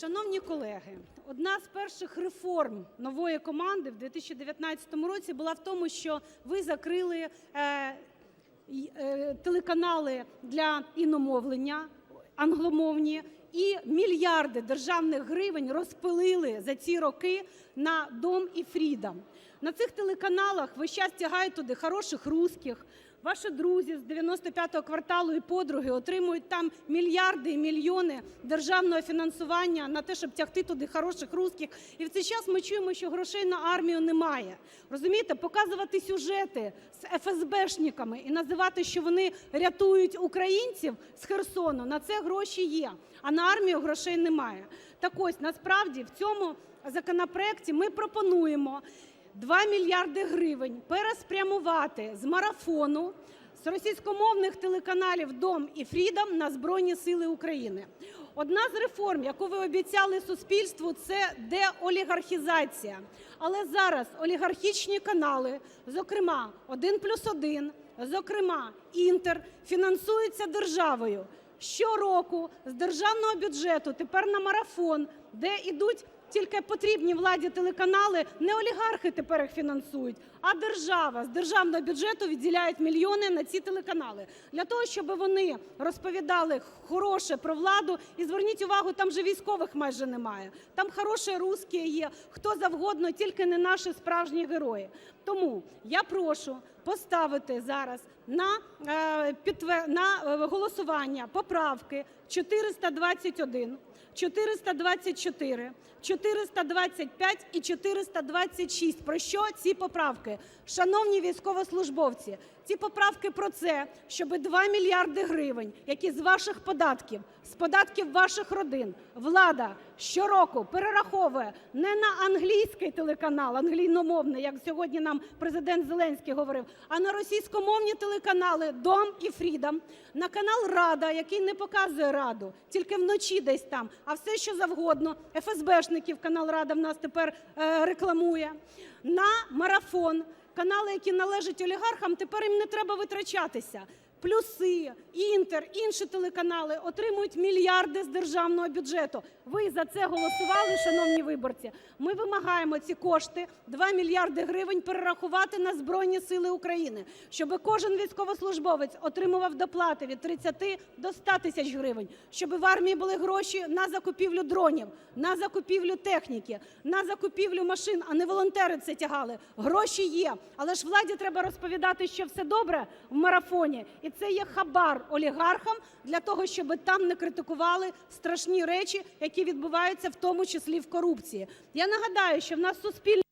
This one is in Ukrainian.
Шановні колеги, одна з перших реформ нової команди в 2019 році була в тому, що ви закрили е, е, телеканали для іномовлення англомовні і мільярди державних гривень розпилили за ці роки на Дом і Фрідом. На цих телеканалах весь час тягають туди хороших русських. Ваші друзі з 95-го кварталу і подруги отримують там мільярди і мільйони державного фінансування на те, щоб тягти туди хороших русських. І в цей час ми чуємо, що грошей на армію немає. Розумієте, показувати сюжети з ФСБшниками і називати, що вони рятують українців з Херсону, на це гроші є, а на армію грошей немає. Так ось, насправді, в цьому законопроекті ми пропонуємо 2 мільярди гривень переспрямувати з марафону з російськомовних телеканалів Дом і Фрідом на Збройні Сили України. Одна з реформ, яку ви обіцяли суспільству, це деолігархізація. Але зараз олігархічні канали, зокрема «1+1», зокрема Інтер, фінансуються державою. Щороку з державного бюджету тепер на марафон, де ідуть тільки потрібні владі телеканали, не олігархи тепер їх фінансують, а держава з державного бюджету відділяють мільйони на ці телеканали для того, щоб вони розповідали хороше про владу. І зверніть увагу, там же військових майже немає. Там хороші русські є, хто завгодно, тільки не наші справжні герої. Тому я прошу поставити зараз на, е, на е, голосування поправки 421, 424, 425 і 426. Про що ці поправки? Шановні військовослужбовці, ці поправки про це, щоб 2 мільярди гривень, які з ваших податків, з податків ваших родин, влада щороку перераховує не на англійський телеканал, англійномовний, як сьогодні нам президент Зеленський говорив, а на російськомовні телеканали Дом і Фрідом, на канал Рада, який не показує Раду, тільки вночі десь там, а все, що завгодно. ФСБшників канал Рада в нас тепер е, рекламує. На марафон, канали, які належать олігархам, тепер їм не треба витрачатися. Плюси, Інтер, інші телеканали отримують мільярди з державного бюджету. Ви за це голосували, шановні виборці. Ми вимагаємо ці кошти, 2 мільярди гривень, перерахувати на Збройні Сили України, щоб кожен військовослужбовець отримував доплати від 30 до 100 тисяч гривень, щоб в армії були гроші на закупівлю дронів, на закупівлю техніки, на закупівлю машин, а не волонтери це тягали. Гроші є, але ж владі треба розповідати, що все добре в марафоні, і це є хабар олігархам для того, щоб там не критикували страшні речі, які відбуваються в тому числі в корупції. Я нагадаю, що в нас суспільне